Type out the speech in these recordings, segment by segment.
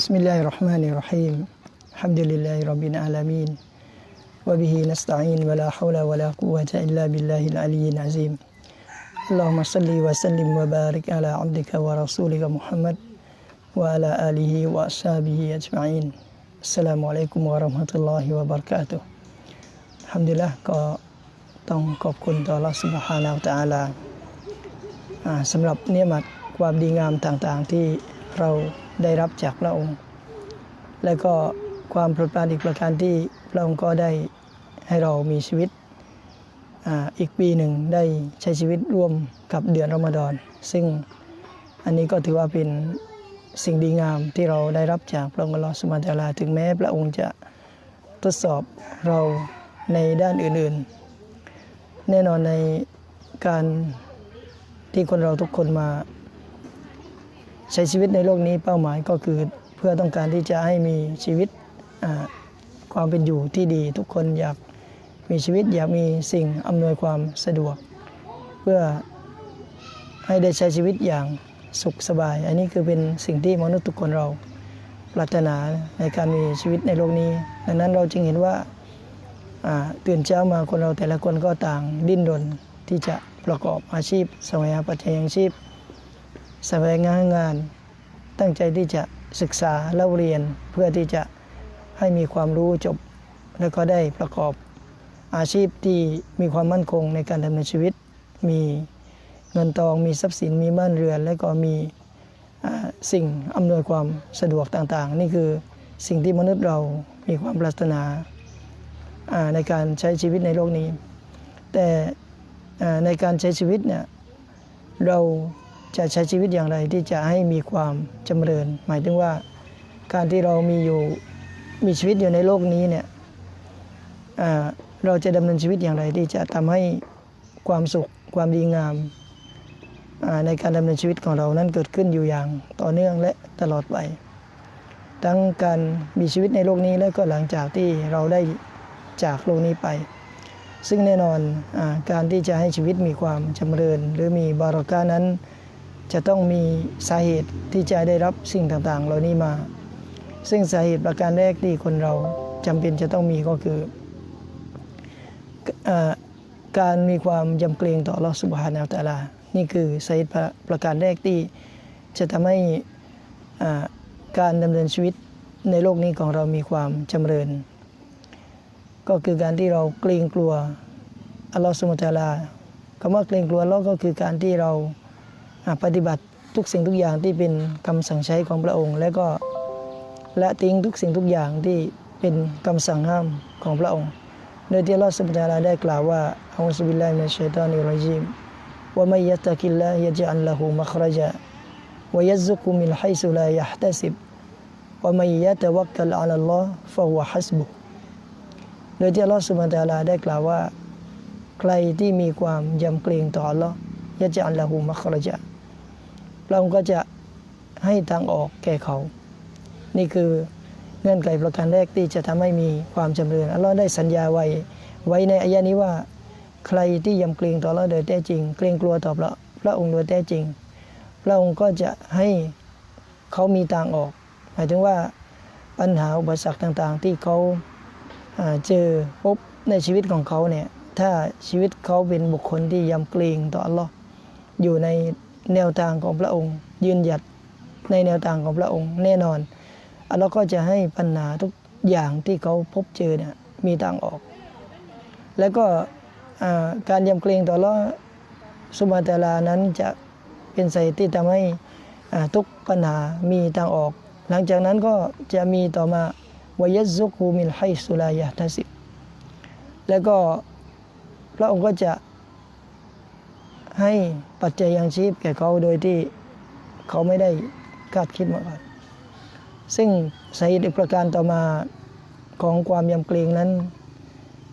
بسم الله الرحمن الرحيم الحمد لله رب العالمين وبه نستعين ولا حول ولا قوة إلا بالله العلي العظيم اللهم صل وسلم وبارك على عبدك ورسولك محمد وعلى آله وأصحابه أجمعين السلام عليكم ورحمة الله وبركاته الحمد لله ก็ต้องขอบคุณต่อ Allah سبحانه และ تعالى อ่าสำหรับเนียมัดความดีงามต่างๆ ที่เรา ได้รับจากพระองค์ และก็ความโปรดปรานอีกประการที่พระองค์ก็ได้ให้เรามีชีวิตอ,อีกปีหนึ่งได้ใช้ชีวิตร่วมกับเดือนรอมฎอน ซึ่งอันนี้ก็ถือว่าเป็นสิ่งดีงามที่เราได้รับจากพระองค์ลลอสุบฮานะฮูวะตาลา ถึงแม้พระองค์จะทดสอบเราในด้านอื่นๆ แน่นอนในการที่คนเราทุกคนมา ใช้ชีวิตในโลกนี้เป้าหมายก็คือเพื่อต้องการที่จะให้มีชีวิตความเป็นอยู่ที่ดี ทุกคนอยากมีชีวิตอยากมีสิ่งอำนวยความสะดวก เพื่อให้ได้ใช้ชีวิตอย่างสุขสบาย อันนี้คือเป็นสิ่งที่มนุษย์ทุกคนเราปรารถนาในการมีชีวิตในโลกนี้ ดังนั้นเราจึงเห็นว่าตื่นเช้ามาคนเราแต่ละคนก็ต่างดิ้นรนที่จะประกอบอาชีพสวงหาปัจจัยยังชีพ แสวงหางาน ตั้งใจที่จะศึกษาเล่าเรียนเพื่อที่จะให้มีความรู้จบ แล้วก็ได้ประกอบอาชีพที่มีความมั่นคงในการดำเนินชีวิต มีเงินทองมีทรัพย์สินมีบ้านเรือน และก็มีสิ่งอำนวยความสะดวกต่างๆ นี่คือสิ่งที่มนุษย์เรามีความปรารถนาในการใช้ชีวิตในโลกนี้ แต่ในการใช้ชีวิตเนี่ยเรา จะใช้ชีวิตอย่างไรที่จะให้มีความจำเริญ หมายถึงว่าการที่เรามีอยู่มีชีวิตอยู่ในโลกนี้เนี่ยเราจะดำเนินชีวิตอย่างไรที่จะทำให้ความสุขความดีงามในการดำเนินชีวิตของเรานั้นเกิดขึ้นอยู่อย่างต่อเนื่องและตลอดไป ทั้งการมีชีวิตในโลกนี้และก็หลังจากที่เราได้จากโลกนี้ไป ซึ่งแน่นอนอการที่จะให้ชีวิตมีความจำเริญ หรือมีบารอกานั้น จะต้องมีสาเหตุที่จะได้รับสิ่งต่างๆ เหล่านี้มา ซึ่งสาเหตุประการแรกที่คนเราจำเป็นจะต้องมีก็คืออการมีความยำเกรงต่อลอสุบฮานาอัลตาลา นี่คือสาเหตุประการแรกที่จะทำให้การดำเนินชีวิตในโลกนี้ของเรามีความจำเริญ ก็คือการที่เราเกรงกลัวอัลลอฮฺสุบฮานะฮูวะตาลาคำว่าเกรงกลัวอัลลอฮ์ก็คือการที่เรา ปฏิบัติทุกสิ่งทุกอย่างที่เป็นคำสั่งใช้ของพระองค์ และก็ละทิ้งทุกสิ่งทุกอย่างที่เป็นคำสั่งห้ามของพระองค์ โดยที่อัลลอฮฺสุบานะฮูวะตาลาได้กล่าวว่าอัลลอฮฺสุบิลลาฮิมินัชัยฏอนิรเราะญีมว่าไมัยยัตะกิลลาฮยะจัลละหูมัครจาวะยัซุกุมินไฮซุลายะฮ์ตะซิบวะมัยะตะวักกลอัลลอฮ์ฟะฮุวะฮัสบุโดยที่อัลลอฮฺสุบานะฮูวะตาลาได้กล่าวว่า ใครที่มีความยำเกรงต่ออัลลอฮ์ยะจัลละหูมัครจาเราก็จะให้ทางออกแก่เขา นี่คือเงื่อนไขประการแรกที่จะทำให้มีความจำเริญอัลลอฮ์ได้สัญญาไว้ไว้ในอายะนี้ว่า ใครที่ยำเกรงต่อเราโดยแท้จริง เกรงกลัวต่อพระพระองค์โดยแท้จริง พระองค์ก็จะให้เขามีทางออก หมายถึงว่าปัญหาอุปสรรคต่างๆ ที่เขาาเจอพบในชีวิตของเขาเนี่ยถ้าชีวิตเขาเป็นบุคคลที่ยำเกรงต่ออัลลอฮ์อยู่ใน แนวทางของพระองค์ ยืนหยัดในแนวทางของพระองค์แน่นอนอัลลอฮ์ก็จะให้ปัญหาทุกอย่างที่เขาพบเจอเนี่ยมีทางออก แล้วก็การยำเกรงต่ออัลลอฮ์สุบฮาตาลานั้นจะเป็นสาเหตุที่ทำให้ทุกปัญหามีทางออก หลังจากนั้นก็จะมีต่อมาวยัซุกูมิลไฮสุลายะทัสิบแล้วก็พระองค์ก็จะ ให้ปัจจัยยังชีพแก่เขาโดยที่เขาไม่ได้คาดคิดมาก่อน ซึ่งสาเหตุประการต่อมาของความยำเกรงนั้น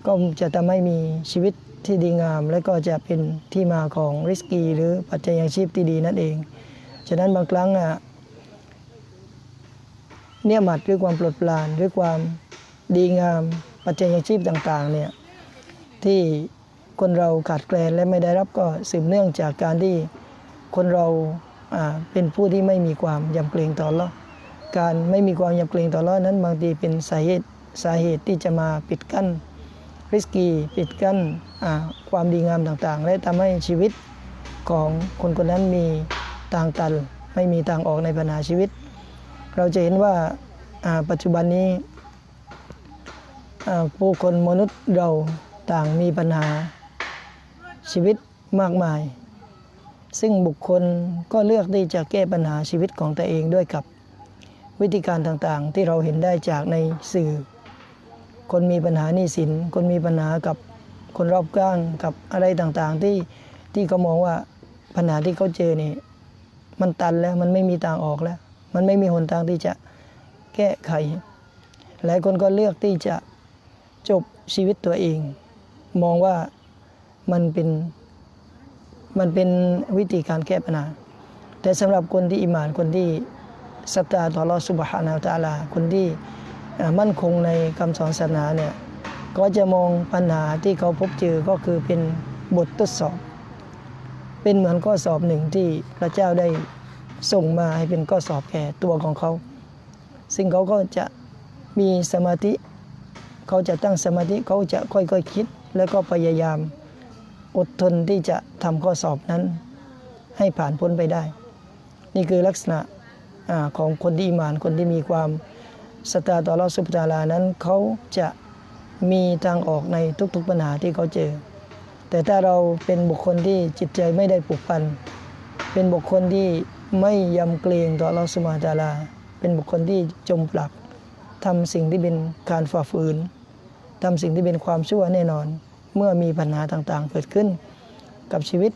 ก็จะทำให้มีชีวิตที่ดีงาม และก็จะเป็นที่มาของริสกี หรือปัจจัยยังชีพที่ดีนั่นเอง ฉะนั้นบางครั้งอะเนี่ยหมัดด้วยความปลดปรานด้วยความดีงามปัจจัยยังชีพต่างๆเนี่ยที่ คนเราขาดแคลนและไม่ได้รับก็สืบเนื่องจากการที่คนเราเป็นผู้ที่ไม่มีความยำเกรงต่ออัลเลาะห์การไม่มีความยำเกรงต่ออัลอฮ์นั้นบางทีเป็นสาเหตุสาเหตุที่จะมาปิดกั้นริสกีปิดกั้นความดีงามต่างๆ และทำให้ชีวิตของคนคนนั้นมีทางตันไม่มีทางออกในปัญหาชีวิต เราจะเห็นว่าปัจจุบันนี้ผู้คนมนุษย์เราต่างมีปัญหา ชีวิตมากมาย ซึ่งบุคคลก็เลือกที่จะแก้ปัญหาชีวิตของตัวเองด้วยกับวิธีการต่างๆ ที่เราเห็นได้จากในสื่อ คนมีปัญหาหนี้สิน คนมีปัญหากับคนรอบข้างกับอะไรต่างๆ ที่ที่เขามองว่าปัญหาที่เขาเจอนี่มันตันแล้วมันไม่มีทางออกแล้ว มันไม่มีหนทางที่จะแก้ไข หลายคนก็เลือกที่จะจบชีวิตตัวเอง มองว่า มันเป็นมันเป็นวิธีการแก้ปัญหา แต่สำหรับคนที่อิหมานคนที่ศรัทธาต่ออัลลอสุบฮานาอัลตะอาลา คนที่มั่นคงในคำสอนศาสนาเนี่ยก็จะมองปัญหาที่เขาพบเจอก็คือเป็นบททดสอบ เป็นเหมือนข้อสอบหนึ่งที่พระเจ้าได้ส่งมาให้เป็นข้อสอบแก่ตัวของเขา ซึ่งเขาก็จะมีสมาธิ เขาจะตั้งสมาธิเขาจะค่อยๆคคิดแล้วก็พยายาม อดทนที่จะทำข้อสอบนั้น ให้ผ่านพ้นไปได้ นี่คือลักษณะอของคนที่อิมานคนที่มีความศรัทธาต่ออัลลอสุบฮานะฮูวะตะอาลานั้นเขาจะมีทางออกในทุกๆปัญหาที่เขาเจอ แต่ถ้าเราเป็นบุคคลที่จิตใจไม่ได้ผูกพัน เป็นบุคคลที่ไม่ยำเกรงต่ออัลลอสุบฮานะฮูวะตาลา เป็นบุคคลที่จมปลักทำสิ่งที่เป็นการฝ่าฝืนทำสิ่งที่เป็นความชั่วแน่นอน เมื่อมีปัญหาต่างๆ เกิดขึ้น กับชีวิต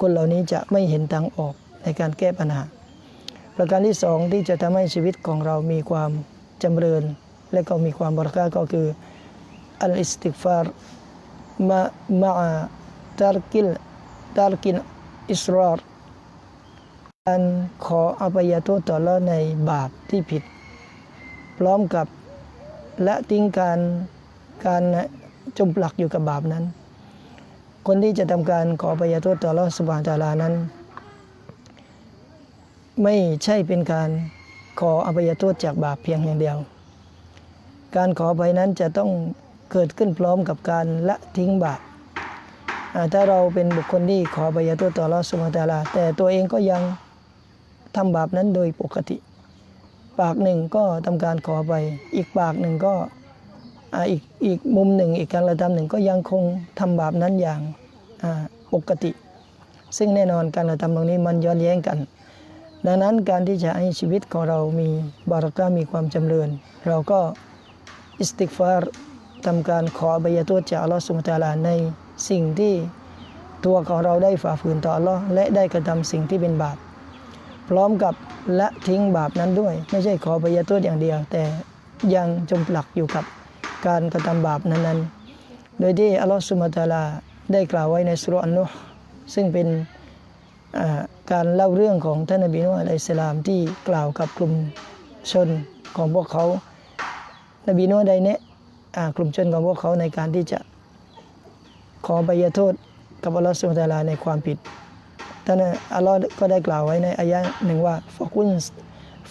คนเหล่านี้จะไม่เห็นทางออกในการแก้ปัญหา ประการที่สองที่จะทำให้ชีวิตของเรามีความจำเริญ และก็มีความบริการก็คืออัลอิสติกฟารมามาตารกิลตารกินอิสรารการขออภัยโทษต่อลเลอฮ์ในบาปที่ผิด พร้อมกับละทิ้งการการ จมปลักอยู่กับบาปนั้น คนที่จะทำการขออภัยโทษต่ออัลอฮ์สุบานะฮูวะตาลานั้น ไม่ใช่เป็นการขออภัยโทษจากบาปเพียงอย่างเดียว การขอภัยนั้นจะต้องเกิดขึ้นพร้อมกับการละทิ้งบาปถ้าเราเป็นบุคคลที่ขออภัยโทษต่ออัลอฮ์สุบานตาลา แต่ตัวเองก็ยังทำบาปนั้นโดยปกติ ปากหนึ่งก็ทำการขออภัยอีกปากหนึ่งก็ อีกอีกมุมหนึ่งอีกการกระทำหนึ่งก็ยังคงทำบาปนั้นอย่างปกติ ซึ่งแน่นอนการกระทำตรงนี้มันย้อนแย้งกัน ดังนั้นการที่จะให้ชีวิตของเรามีบารักะมีความจำเริญ เราก็อิสติกฟารทำการขออภัยโทษจากอัลลอฮฺสุบฮาตาลาในสิ่งที่ตัวของเราได้ฝ่าฝืนต่ออัลลอฮ์และได้กระทำสิ่งที่เป็นบาป พร้อมกับละทิ้งบาปนั้นด้วย ไม่ใช่ขออภัยโทษอย่างเดียว แต่ยังจมปลักอยู่กับ การกระทำบาปนั้นๆ โดยที่อัลลอฮฺสุบฮาตาลาได้กล่าวไว้ในสุรอันนุห์ซึ่งเป็นการเล่าเรื่องของท่านนบีนูฮ์อะลัยฮิสลามที่กล่าวกับกลุ่มชนของพวกเขา นบีนูฮ์ได้แนะกลุ่มชนของพวกเขาในการที่จะขออภัยโทษกับอัลลอฮฺสุบฮาตาลาในความผิด ท่านอัลลอฮ์ก็ได้กล่าวไว้ในอายะห์หนึ่งว่าฟะกุน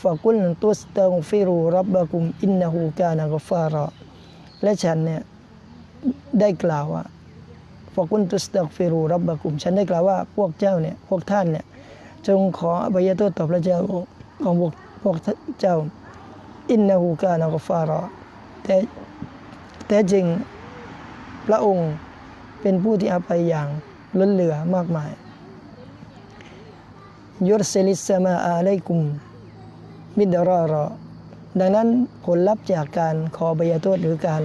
ฟะกุนตุสตังฟิรูรับบะกุมอินนะฮูกานะกฟารอ และฉันเนี่ยได้กล่าวว่าฟกุนตุสตักฟิรูรับบะกุม ฉันได้กล่าวว่าพวกเจ้าเนี่ยพวกท่านเนี่ยจงขออภัยโทษต่อพระเจ้าของพวกพวกเจ้า อินนะฮูกานะกฟารอแต่แต่จริงพระองค์เป็นผู้ที่อภัยอย่างล้นเหลือมากมายยุรเซลิสมาอาไลกุมมิดรารอ ดังนั้นผลลัพธ์จากการขออภัยโทษหรือการ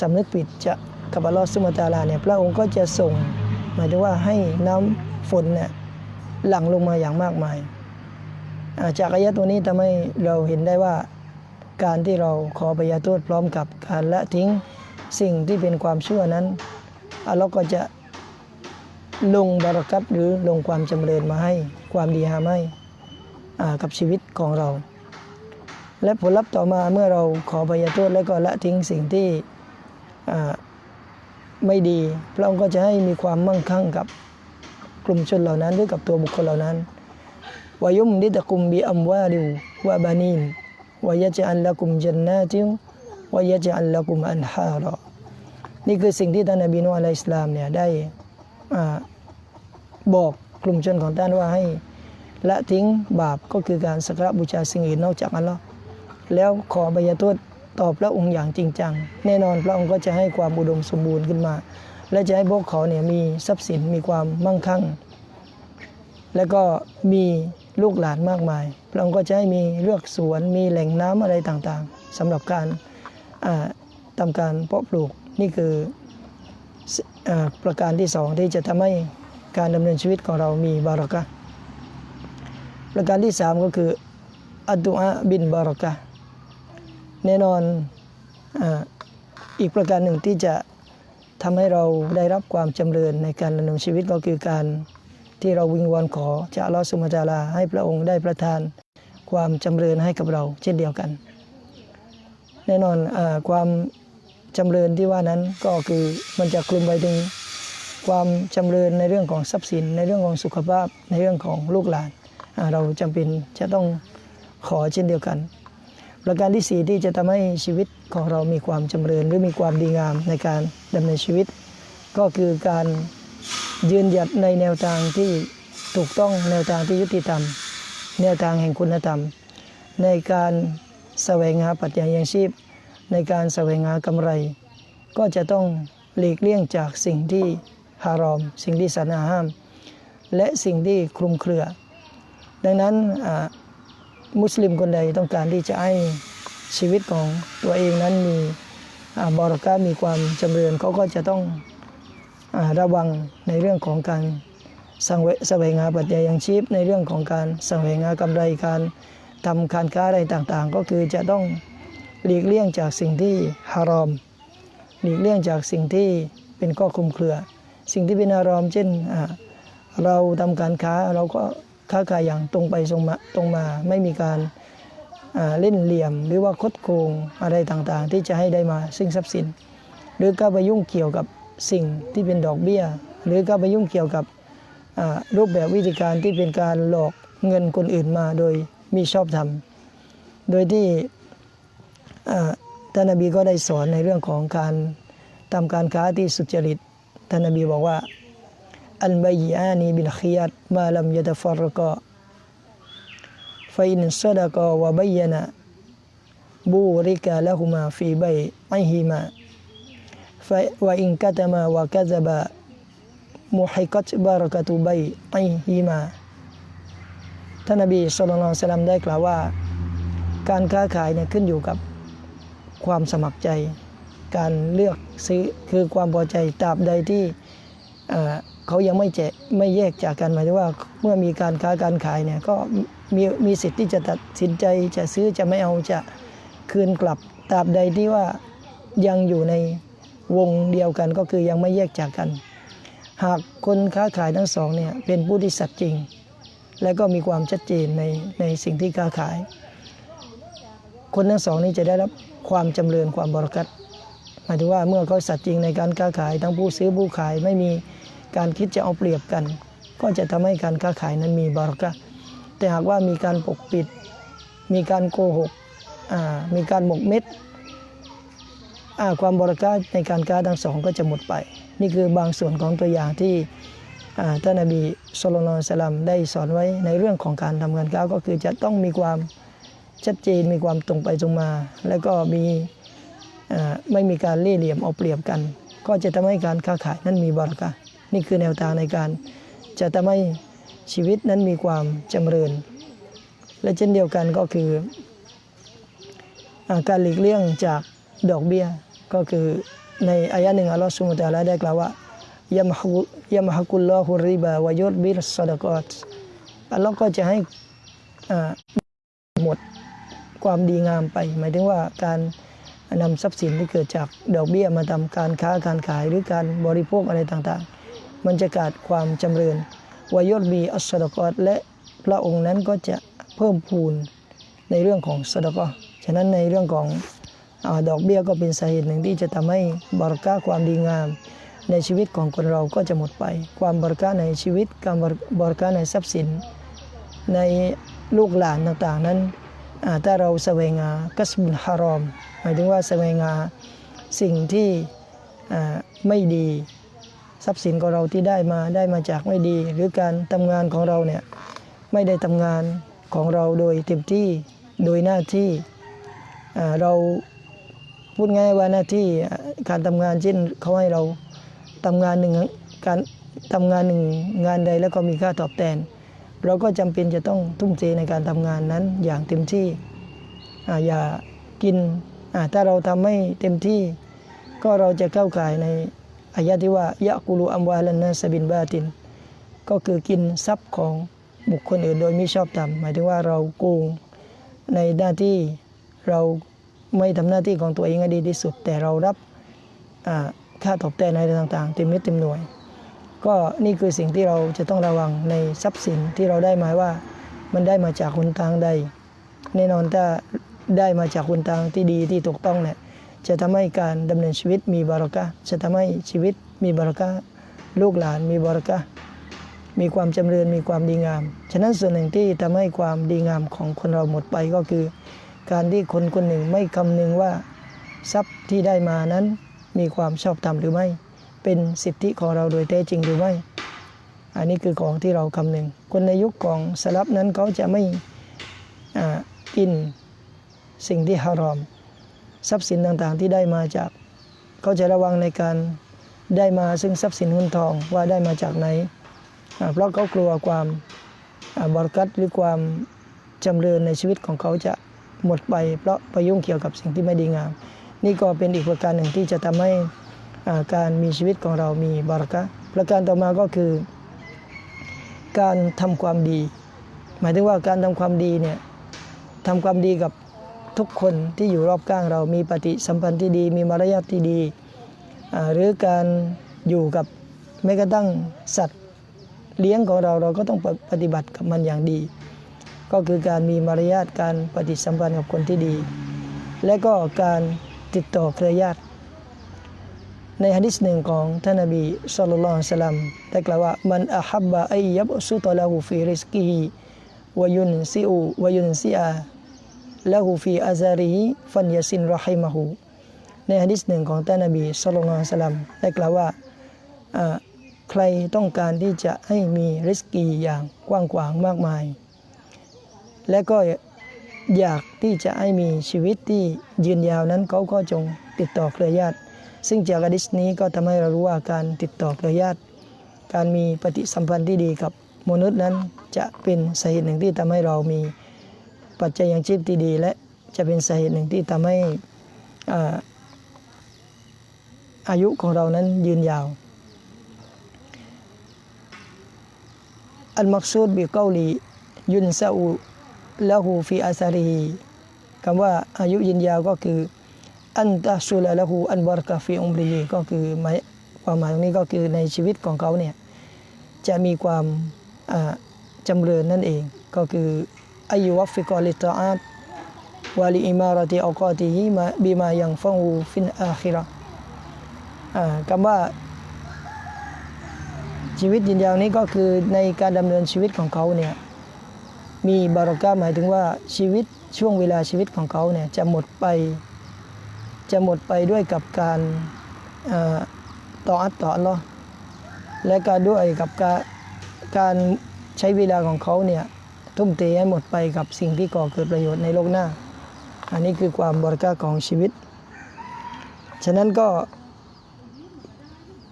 สำนึกผิดจะกับอัลลอฮฺสุบฮาตาลาเนี่ยพระองค์ก็จะส่งหมายถึงว่าให้น้ำฝนเนี่ยหลั่งลงมาอย่างมากมายาจากอายะตัวนี้ทำให้เราเห็นได้ว่าการที่เราขอปยาโทษพร้อมกับการละทิ้งสิ่งที่เป็นความชั่วนั้นอัลลอฮ์ก็จะลงบารักัตหรือลงความจำเริญมาให้ความดีหาให้กับชีวิตของเรา และผลลัพธ์ต่อมาเมื่อเราขอปยาโทษแล้วก็ละทิ้งสิ่งที่ไม่ดี พระองค์ก็จะให้มีความมั่งคั่งกับกลุ่มชนเหล่านั้นหรือกับตัวบุคคลเหล่านั้นวายุมดิตะกุมบิอัมวาลิววะบานีนวายะจอัลละกุมจันนาติววายะจอัลละกุมอันฮารอนี่คือสิ่งที่ท่านนบีนูอะลัยฮิสลามเนี่ยได้บอกกลุ่มชนของท่านว่าให้ละทิ้งบาปก็คือการสักการะบูชาสิ่งอื่นนอกจากอัลลอฮ์ แล้วขออภัยโทษต่อพระองค์อย่างจริงจัง แน่นอนพระองค์ก็จะให้ความอุดมสมบูรณ์ขึ้นมา และจะให้พวกเขาเนี่ยมีทรัพย์สินมีความมั่งคั่ง แล้วก็มีลูกหลานมากมาย พระองค์ก็จะให้มีเลือกสวนมีแหล่งน้ำอะไรต่างๆสำหรับการอ่าทำการเพาะปลูกนี่คืออประการที่สองที่จะทำให้การดำเนินชีวิตของเรามีบารักะประการที่สามก็คืออัดดุอาบินบารักะ แน่นอนออีกประการหนึ่งที่จะทำให้เราได้รับความจำเริญในการดำเนินชีวิตก็คือการที่เราวิงวอนขอจากอัลลอฮฺสุบฮานะฮูวะตะอาลาให้พระองค์ได้ประทานความจำเริญให้กับเราเช่นเดียวกัน แน่นอนอความจำเริญที่ว่านั้นก็คือมันจะคลุมไปถึงความจำเริญในเรื่องของทรัพย์สิน ในเรื่องของสุขภาพในเรื่องของลูกหลาน เราจำเป็นจะต้องขอเช่นเดียวกัน ประการที่สี่ที่จะทำให้ชีวิตของเรามีความจำเริญหรือมีความดีงามในการดำเนินชีวิต ก็คือการยืนหยัดในแนวทางที่ถูกต้องแนวทางที่ยุติธรรม แนวทางแห่งคุณธรรม ในการแสวงหาปัจจัยยังชีพ ในการแสวงหากำไร ก็จะต้องหลีกเลี่ยงจากสิ่งที่ฮารอม สิ่งที่สันห้าม และสิ่งที่คลุมเครือ ดังนั้น มุสลิมคนใดต้องการที่จะให้ชีวิตของตัวเองนั้นมีอบารักะห์มีความจำเริญเขาก็จะต้องอระวังในเรื่องของการสังเวแสวงหาปัจจัยยังชีพในเรื่องของการแสวงหากำไรการทำการค้าอะไรต่างๆ ก็คือจะต้องหลีกเลี่ยงจากสิ่งที่ฮารอม หลีกเลี่ยงจากสิ่งที่เป็นข้อคุมเครือ สิ่งที่เป็นอารอม เช่นเราทำการค้าเราก็ ค้าขายอย่างตรงไปตรงมาตรงมาไม่มีการเล่นเหลี่ยม หรือว่าคดโกงอะไรต่างๆ ที่จะให้ได้มาซึ่งทรัพย์สิน หรือก็ไปยุ่งเกี่ยวกับสิ่งที่เป็นดอกเบี้ย หรือก็ไปยุ่งเกี่ยวกับรูปแบบวิธีการที่เป็นการหลอกเงินคนอื่นมาโดยมีชอบธรรม โดยที่อ่าท่านนบีก็ได้สอนในเรื่องของการทำการค้าที่สุจริตท่านนบีบอกว่า อันบยานีบิลขียัตมาลัมยะตฟรกะฟอินซดกะวะบยนะบูริกะละหุมาฟีใบไอฮิมาฟวะอินกะตมาวะกะซบะมุฮิกัตบารกะตุใบไอฮิมาท่านนบีสุลต่านสลัมได้กล่าวว่า การค้าขายเนี่ยขึ้นอยู่กับความสมัครใจ การเลือกซื้อคือความพอใจตราบใดที่ เขายังไม่แจไม่แยกจากกันหมายถึงว่าเมื่อมีการค้าการขายเนี่ยก็มีมีสิทธิ์ที่จะตัดสินใจจะซื้อจะไม่เอาจะคืนกลับตราบใดที่ว่ายังอยู่ในวงเดียวกันก็คือยังไม่แยกจากกัน หากคนค้าขายทั้งสองเนี่ยเป็นผู้ที่สัตย์จริง และก็มีความชัดเจนในในสิ่งที่ค้าขาย คนทั้งสองนี้จะได้รับความจำเริญความบริกัตหมายถึงว่าเมื่อเขาสัตย์จริงในการค้าขายทั้งผู้ซื้อผู้ขายไม่มี การคิดจะเอาเปรียบกัน ก็จะทำให้การค้าขายนั้นมีบาริกัตแต่หากว่ามีการปกปิด มีการโกหกมีการหมกเม็ดความบาริกัตในการค้าทั้งสองก็จะหมดไป นี่คือบางส่วนของตัวอย่างที่ท่านนบีสุลต่านสลัมได้สอนไว้ในเรื่องของการทำการค้าก็คือจะต้องมีความชัดเจนมีความตรงไปตรงมา แล้วก็มีไม่มีการเล่เหลี่ยมเอาเปรียบกัน ก็จะทำให้การค้าขายนั้นมีบารักะ นี่คือแนวทางในการจะทำให้ชีวิตนั้นมีความจำเริญ และเช่นเดียวกันก็คือการหลีกเลี่ยงจากดอกเบี้ยก็คือในอายะหนึ่งอัลลอฮฺสุบฮานะตะอาลาได้กล่าวว่ายะมฮกุยะมฮกุลลอฮุริบาวะยุรบิรสดกอตอัลลอฮ์ก็จะให้หมดความดีงามไป หมายถึงว่าการนำทรัพย์สินที่เกิดจากดอกเบี้ยมาทำการค้าการขายหรือการบริโภคอะไรต่างๆ มันจะขาดความจำเริญวายศบีอัสดกอตและพระองค์นั้นก็จะเพิ่มพูนในเรื่องของสดกอฉะนั้นในเรื่องของอดอกเบี้ยก็เป็นสาเหตุหนึ่งที่จะทำให้บารกะห์ความดีงาม ในชีวิตของคนเราก็จะหมดไป ความบารกะห์ในชีวิตการบารกะห์ในทรัพย์สิน ในลูกหลานต่างๆนั้นถ้าเราแสวงหากัสบุลฮารอม หมายถึงว่าแสวงหาสิ่งที่ไม่ดี ทรัพย์สินของเราที่ได้มาได้มาจากไม่ดี หรือการทำงานของเราเนี่ยไม่ได้ทำงานของเราโดยเต็มที่โดยหน้าที่เราพูดง่ายว่าหน้าที่การทำงานเช่นเขาให้เราทำงานหนึ่งการทำงานหนึ่งงานใดแล้วก็มีค่าตอบแทน เราก็จำเป็นจะต้องทุ่มเทในการทำงานนั้นอย่างเต็มที่ออย่ากินถ้าเราทำไม่เต็มที่ ก็เราจะเข้าข่ายใน อายะที่ว่ายะกุลูอัมวาลันนาสบินบาติน ก็คือกินทรัพย์ของบุคคลอื่นโดยไม่ชอบธรรมหมายถึงว่าเราโกงในหน้าที่เราไม่ทำหน้าที่ของตัวเองให้ดีที่สุด แต่เรารับค่าตอบแทนอะไรต่างๆเต็มเม็ดเต็มหน่วย ก็นี่คือสิ่งที่เราจะต้องระวังในทรัพย์สินที่เราได้มาว่ามันได้มาจากคนทางใดแน่นอนถ้าได้มาจากคนทางที่ดีที่ถูกต้องเนี่ย จะทำให้การดำเนินชีวิตมีบารักะจะทำให้ชีวิตมีบารักะลูกหลานมีบารักะมีความจำเริญมีความดีงาม ฉะนั้นส่วนหนึ่งที่ทำให้ความดีงามของคนเราหมดไปก็คือ การที่คนคนหนึ่งไม่คำนึงว่าทรัพย์ที่ได้มานั้นมีความชอบธรรมหรือไม่ เป็นสิทธิของเราโดยแท้จริงหรือไม่ อันนี้คือของที่เราคำนึง คนในยุคของสลับนั้นเขาจะไม่กินสิ่งที่ฮารอม ทรัพย์สินต่างๆ ที่ได้มาจาก เขาจะระวังในการได้มาซึ่งทรัพย์สินเงินทองว่าได้มาจากไหน เพราะเขากลัวความบรกัตหรือความจำเริญในชีวิตของเขาจะหมดไป เพราะไปยุ่งเกี่ยวกับสิ่งที่ไม่ดีงาม นี่ก็เป็นอีกประการหนึ่งที่จะทำให้การมีชีวิตของเรามีบารกะห์ประการต่อมาก็คือ การทำความดี หมายถึงว่าการทำความดีเนี่ยทำความดีกับ ทุกคนที่อยู่รอบข้างเรามีปฏิสัมพันธ์ที่ดี มีมารยาทที่ดี หรือการอยู่กับแม้กระทั่งสัตว์เลี้ยงของเราเราก็ต้องปฏิบัติกับมันอย่างดี ก็คือการมีมารยาทการปฏิสัมพันธ์กับคนที่ดี และก็การติดต่อเครือญาติ ในฮะดิษหนึ่งของท่านนบีสุลต่านสลัมได้กล่าวว่ามันอาฮับบะไอยับสุตละหูฟีริสกีฮีวยุนซิอูวยุนซิอา ละหูฟีอาซารีฟันยาซินรอฮิมะฮูในฮะดิษหนึ่งของท่านนบีสุลต่านสลัมได้กล่าวว่าใครต้องการที่จะให้มีริสกีอย่างกว้างขวางมากมาย และก็อยากที่จะให้มีชีวิตที่ยืนยาวนั้นเขาก็จงติดต่อเครือญาติ ซึ่งจากอะดิษนี้ก็ทำให้เรารู้ว่าการติดต่อเครือญาติ การมีปฏิสัมพันธ์ที่ดีกับมนุษย์นั้นจะเป็นสาเหตุหนึ่งที่ทำให้เรามี ปัจจัยยังชีพที่ดี และจะเป็นสาเหตุหนึ่งที่ทำให้อาอายุของเรานั้นยืนยาว อัลมักซูดบิเกาลียุนซาอูละหูฟีอาซารีคำว่าอายุยืนยาวก็คือ อันตะซูลละหูอันบารกาฟีอุมรีก็คือหมายความหมายตรงนี้ก็คือในชีวิตของเขาเนี่ยจะมีความจำเริญนั่นเองก็คือ อายวัฟฟิกอลิตาอาตวาลีอิมารติอักอติฮิมาบิมายังฟังอูฟินอาคิระห์อ่าคำว่าชีวิตยืนยาวนี้ก็คือในการดำเนินชีวิตของเขาเนี่ยมีบารอกาหมายถึงว่าชีวิตช่วงเวลาชีวิตของเขาเนี่ยจะหมดไปจะหมดไปด้วยกับการต่ออัตต่ออัลลอและก็ด้วยกับการการใช้เวลาของเขาเนี่ย ทุ่มเทให้หมดไปกับสิ่งที่ก่อเกิดประโยชน์ในโลกหน้า อันนี้คือความบรอกาของชีวิต ฉะนั้นก็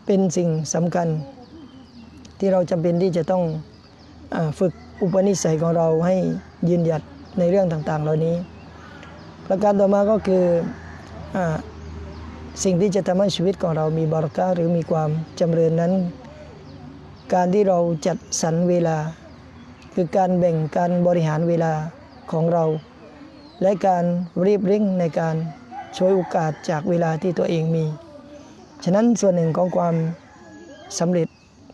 เป็นสิ่งสำคัญ ที่เราจำเป็นที่จะต้องอฝึกอุปนิสัยของเราให้ยืนหยัดในเรื่องต่างๆ เหล่านี้ ประการต่อมาก็คืออสิ่งที่จะทำให้ชีวิตของเรามีบารักะห์หรือมีความจำเริญนั้น การที่เราจัดสรรเวลา คือการแบ่งการบริหารเวลาของเรา และการรีบเร่งในการช่วยโอกาสจากเวลาที่ตัวเองมี ฉะนั้นส่วนหนึ่งของความสำเร็จ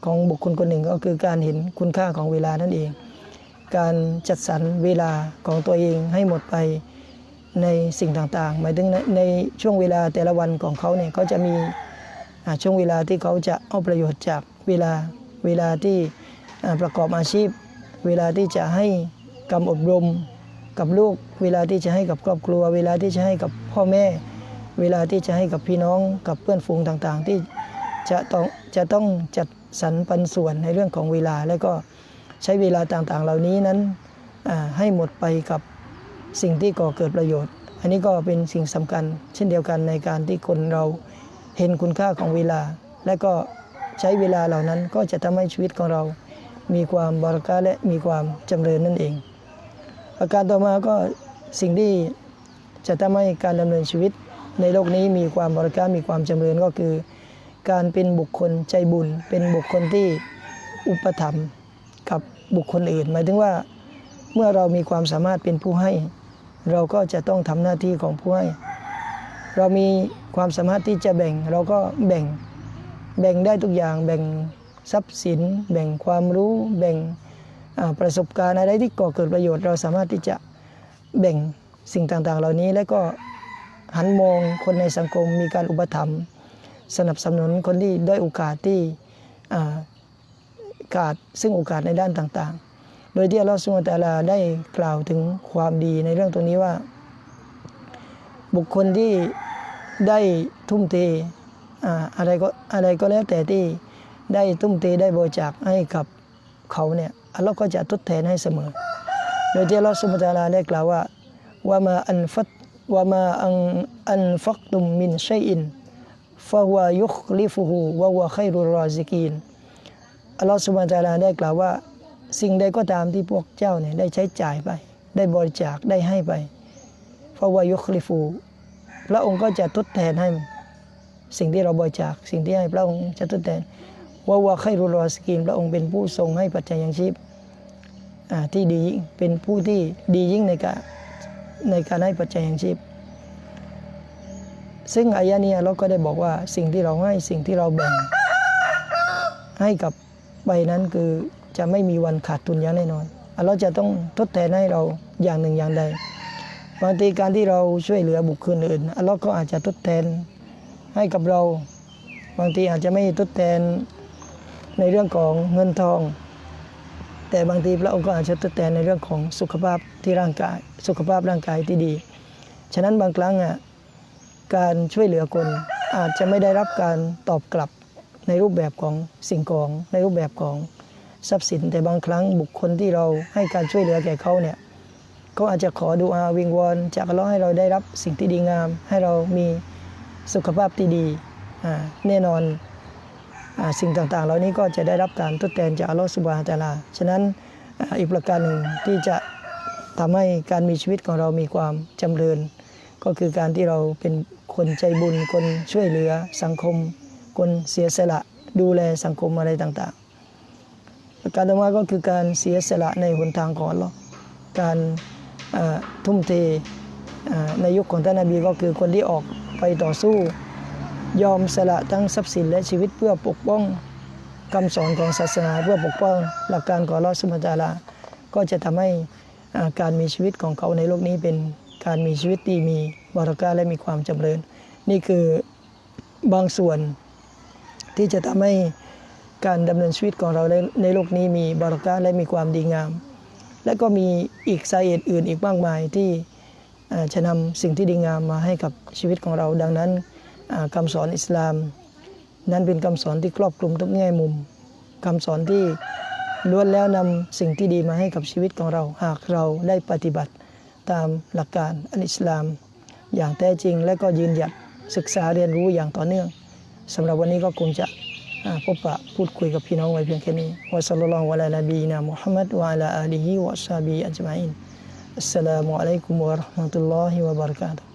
ของบุคคลคนหนึ่งก็คือการเห็นคุณค่าของเวลานั่นเอง การจัดสรรเวลาของตัวเองให้หมดไปในสิ่งต่างๆ หมายถึงในในช่วงเวลาแต่ละวันของเขาเนี่ยเขาจะมีช่วงเวลาที่เขาจะเอาประโยชน์จากเวลาเวลาที่ประกอบอาชีพ เวลาที่จะให้กำอบรมกับลูก เวลาที่จะให้กับครอบครัว เวลาที่จะให้กับพ่อแม่ เวลาที่จะให้กับพี่น้องกับเพื่อนฝูงต่างๆ ที่จะต้องจะต้องจัดสรรปันส่วนในเรื่องของเวลา และก็ใช้เวลาต่างๆ เหล่านี้นั้นให้หมดไปกับสิ่งที่ก่อเกิดประโยชน์ อันนี้ก็เป็นสิ่งสำคัญ เช่นเดียวกันในการที่คนเราเห็นคุณค่าของเวลา และก็ใช้เวลาเหล่านั้นก็จะทำให้ชีวิตของเรา มีความบารักะและมีความจำเริญนั่นเอง ประการต่อมาก็สิ่งที่จะทำให้การดำเนินชีวิตในโลกนี้มีความบรักะห์มีความจำเริญก็คือ การเป็นบุคคลใจบุญ เป็นบุคคลที่อุปถัมภ์กับบุคคลอื่น หมายถึงว่าเมื่อเรามีความสามารถเป็นผู้ให้ เราก็จะต้องทำหน้าที่ของผู้ให้ เรามีความสามารถที่จะแบ่ง เราก็แบ่งแบ่งได้ทุกอย่างแบ่ง ทรัพย์สิน แบ่งความรู้แบ่งประสบการณ์อะไรที่ก่อเกิดประโยชน์ เราสามารถที่จะแบ่งสิ่งต่างๆ เหล่านี้ และก็หันมองคนในสังคมมีการอุปถัมภ์สนับสนุนคนที่ด้อยโอกาสที่อ่าขาดซึ่งโอกาสในด้านต่างๆ โดยที่อัลลอฮฺสุลตาลาได้กล่าวถึงความดีในเรื่องตรงนี้ว่า บุคคลที่ได้ทุ่มเทออะไรก็อะไรก็แล้วแต่ที่ ได้ทุ่มเทได้บริจาคให้กับเขาเนี่ยอัลลอฮ์ก็จะทดแทนให้เสมอ โดยที่อัลลอฮฺสุลตาลาได้กล่าวว่าว่ามาอันฟัตว่ามาอันอันฟักตุมมินชัยอินฟะฮวยุคลิฟุฮูวะวะไครุรอซิกีนอัลลอฮฺสุบฮานะฮูวะตาลาได้กล่าวว่า สิ่งใดก็ตามที่พวกเจ้าเนี่ยได้ใช้จ่ายไป ได้บริจาคได้ให้ไปฟะฮวยุคลิฟูพระองค์ก็จะทดแทนให้สิ่งที่เราบริจาคสิ่งที่ให้พระองค์จะทดแทน วะวะไครุรรอซิกีนพระองค์เป็นผู้ทรงให้ปัจจัยยังชีพที่ดียิ่งเป็นผู้ที่ดียิ่งในการในการให้ปัจจัยยังชีพ ซึ่งอายะนี้เราก็ได้บอกว่าสิ่งที่เราให้สิ่งที่เราแบ่ง ให้กับใบนั้นคือจะไม่มีวันขาดทุนอย่างแน่นอนอัลลอฮ์จะต้องทดแทนให้เราอย่างหนึ่งอย่างใดบางทีการที่เราช่วยเหลือบุคคลอื่นอัลลอฮ์ก็อาจจะทดแทนให้กับเรา บางทีอาจจะไม่ทดแทน ในเรื่องของเงินทอง แต่บางทีพระองค์ก็อาจจะทดแทนในเรื่องของสุขภาพที่ร่างกายสุขภาพร่างกายที่ดี ฉะนั้นบางครั้งอะการช่วยเหลือคนอาจจะไม่ได้รับการตอบกลับในรูปแบบของสิ่งของในรูปแบบของทรัพย์สิน แต่บางครั้งบุคคลที่เราให้การช่วยเหลือแก่เขาเนี่ยเขาอาจจะขอดูอาวิงวอนจากเลาให้เราได้รับสิ่งที่ดีงาม ให้เรามีสุขภาพที่ดีแน่นอน สิ่งต่างๆ เหล่านี้ก็จะได้รับการทดแทนจากอัลลอฮฺสุบฮานะฮูวะตะลา ฉะนั้นอีกประการหนึ่งที่จะทำให้การมีชีวิตของเรามีความจำเริญ ก็คือการที่เราเป็นคนใจบุญ คนช่วยเหลือสังคม คนเสียสละดูแลสังคมอะไรต่างๆ ประการต่อมาก็คือการเสียสละในหนทางของอัลลาะห์การทุ่มเทในยุคของท่านนบีก็คือคนที่ออกไปต่อสู้ ยอมสละทั้งทรัพย์สินและชีวิตเพื่อปกป้องคำสอนของศาสนาเพื่อปกป้องหลักการของอัลอฮฺสุบฮานะฮูวะตาลา ก็จะทำให้การมีชีวิตของเขาในโลกนี้เป็นการมีชีวิตที่มีบารักาและมีความจำเริญ นี่คือบางส่วนที่จะทำให้การดำเนินชีวิตของเราในในโลกนี้มีบารักาและมีความดีงาม และก็มีอีกสาเหตุอื่นอีกมากมายที่จะนำสิ่งที่ดีงามมาให้กับชีวิตของเราดังนั้น อ่าคำสอนอิสลาม นั้นเป็นคำสอนที่ครอบคลุมทุกแง่มุมคำสอนที่ล้วนแล้วนำสิ่งที่ดีมาให้กับชีวิตของเรา หากเราได้ปฏิบัติตามหลักการอันอิสลาม อย่างแท้จริงและก็ยืนหยัดศึกษาเรียนรู้อย่างต่อเนื่องสำหรับวันนี้ก็คงจะพบปะพูดคุยกับพี่น้องไว้เพียงแค่นี้วะสัลลัลลอฮุอะลานบีนะมุฮัมมัดวะอะลาอาลีฮิวะซาบีอัจมาอินอัสสลามุอะลัยกุมวะเราะห์มะตุลลอฮิวะบะเราะกาตุ